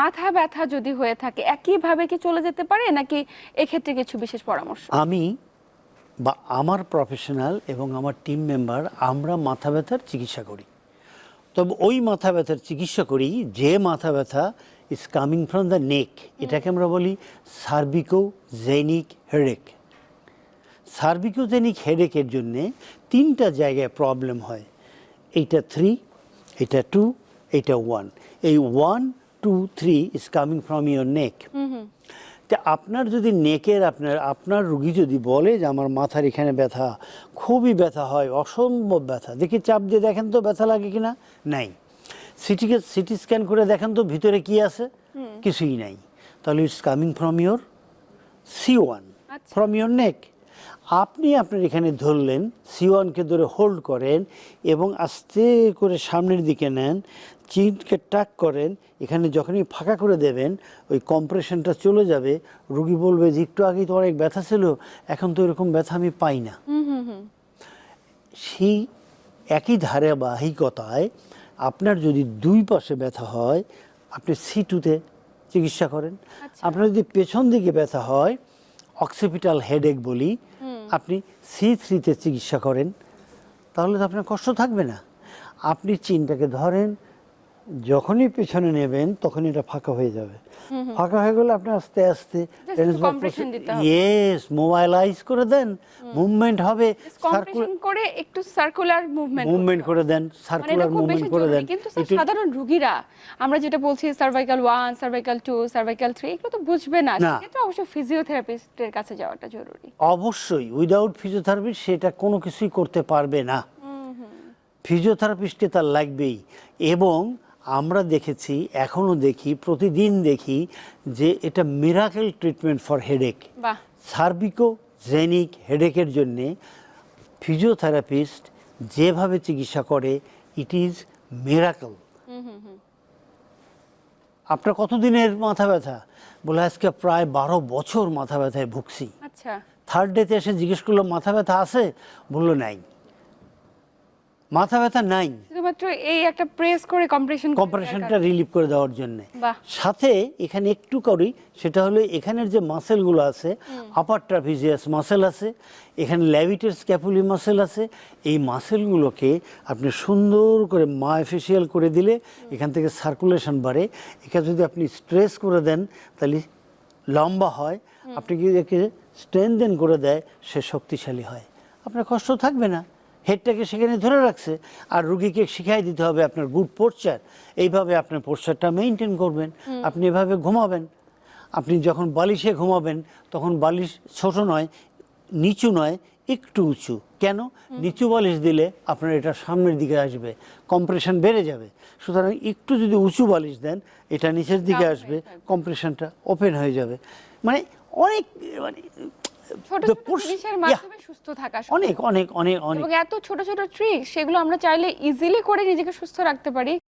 মাথা ব্যথা যদি হয়ে থাকে একইভাবে কি চলে যেতে পারে? নাকি এক্ষেত্রে কিছু বিশেষ পরামর্শ? আমি বা আমার প্রফেশনাল এবং আমার টিম মেম্বার আমরা মাথা ব্যথার চিকিৎসা করি। তবে ওই মাথা ব্যথার চিকিৎসা করি যে মাথা ব্যথা is coming from the neck এটাকে আমরা বলি সার্বিকো জেনিক হেডেক সার্বিকোজেনিক হেডেকের জন্যে তিনটা জায়গায় প্রবলেম হয়। এইটা থ্রি এটা টু এইটা ওয়ান এই one two three is coming from your neck তা আপনার যদি নেকের আপনার আপনার রুগী যদি বলে যে আমার মাথার এখানে ব্যথা খুবই ব্যথা হয় অসম্ভব ব্যথা দেখি চাপ দিয়ে দেখেন তো ব্যথা লাগে কিনা? নাই। সিটিকে সিটি স্ক্যান করে দেখেন তো ভিতরে কি আছে? কিছুই নাই। তাহলে it's coming from your C one. From your neck আপনি আপনার এখানে ধরলেন সি ওয়ানকে ধরে হোল্ড করেন এবং আস্তে করে সামনের দিকে নেন চিনকে টাক করেন এখানে যখনই ফাঁকা করে দেবেন ওই কম্প্রেশনটা চলে যাবে। রুগী বলবে যে একটু আগেই তো অনেক ব্যথা ছিল এখন তো এরকম ব্যথা আমি পাই না। সেই একই ধারাবাহিকতায় আপনার যদি দুই পাশে ব্যথা হয় আপনি সি টুতে চিকিৎসা করেন। আচ্ছা। আপনার যদি পেছন দিকে ব্যথা হয় অক্সিপিটাল হেডেক বলি আপনি সি থ্রিতে চিকিৎসা করেন, তাহলে তো আপনার কষ্ট থাকবে না। আপনি চিনটাকে ধরেন, যখনই পেছনে নেবেন তখন এটা ফাঁকা হয়ে যাবে। ফাঁকা হয়ে গেলে আপনি আস্তে আস্তে। ইয়েস মোবাইলাইজ করে দেন মুভমেন্ট হবে করে একটু সার্কুলার মুভমেন্ট মুভমেন্ট করে দেন সার্কুলার মুভমেন্ট করে দেন। কিন্তু সাধারণ রোগীরা আমরা যেটা বলছি cervical one cervical two cervical এগুলো তো বুঝবে না। সেক্ষেত্রে অবশ্যই ফিজিওথেরাপিস্টের কাছে যাওয়াটা জরুরি। অবশ্যই উইদাউট ফিজিওথেরাপি সেটা কোনো কিছুই করতে পারবে না। ফিজিওথেরাপিস্টকে তার লাগবেই। এবং আমরা দেখেছি এখনও দেখি প্রতিদিন দেখি যে এটা miracle treatment for headache cervicogenic হেডেকের জন্যে ফিজিওথেরাপিস্ট যেভাবে চিকিৎসা করে ইট ইজ মিরাকল আপনার কতদিনের মাথা ব্যথা? বলে আজকে প্রায় বারো বছর মাথা ব্যথায় ভুগছি। আচ্ছা। থার্ড ডেতে এসে জিজ্ঞেস করল মাথা ব্যথা আছে? বলল নাই। মাথা ব্যথা নাই। শুধুমাত্র এই একটা প্রেস করে কম্প্রেশন কম্প্রেশনটা রিলিভ করে দেওয়ার জন্য। সাথে এখানে একটু করি সেটা হলো এখানের যে মাসেলগুলো আছে আপার ট্রাফিজিয়াস মাসেল আছে এখানে ল্যাভিটের স্ক্যাপুলি মাসেল আছে এই মাসেলগুলোকে আপনি সুন্দর করে মায়োফেশিয়াল করে দিলে এখান থেকে সার্কুলেশন বাড়ে। এখানে যদি আপনি স্ট্রেস করে দেন তাহলে লম্বা হয়। আপনি যদি একে স্ট্রেনদেন করে দেয় সে শক্তিশালী হয়। আপনার কষ্ট থাকবে না। হেডটাকে সেখানে ধরে রাখছে আর রুগীকে শিখাই দিতে হবে আপনার গুড পোস্চার এইভাবে আপনার পোস্চারটা মেনটেন করবেন আপনি এভাবে ঘুমাবেন। আপনি যখন বালিশে ঘুমাবেন তখন বালিশ ছোট নয় নিচু নয় একটু উঁচু। কেন? নিচু বালিশ দিলে আপনার এটা সামনের দিকে আসবে কম্প্রেশন বেড়ে যাবে। সুতরাং একটু যদি উঁচু বালিশ দেন এটা নিচের দিকে আসবে কম্প্রেশনটা ওপেন হয়ে যাবে। মানে অনেক মানে ছোট জিনিসের মাধ্যমে সুস্থ থাকা অনেক অনেক অনেক অনেক। এত ছোট ছোট ট্রিক সেগুলো আমরা চাইলে ইজিলি করে নিজেকে সুস্থ রাখতে পারি।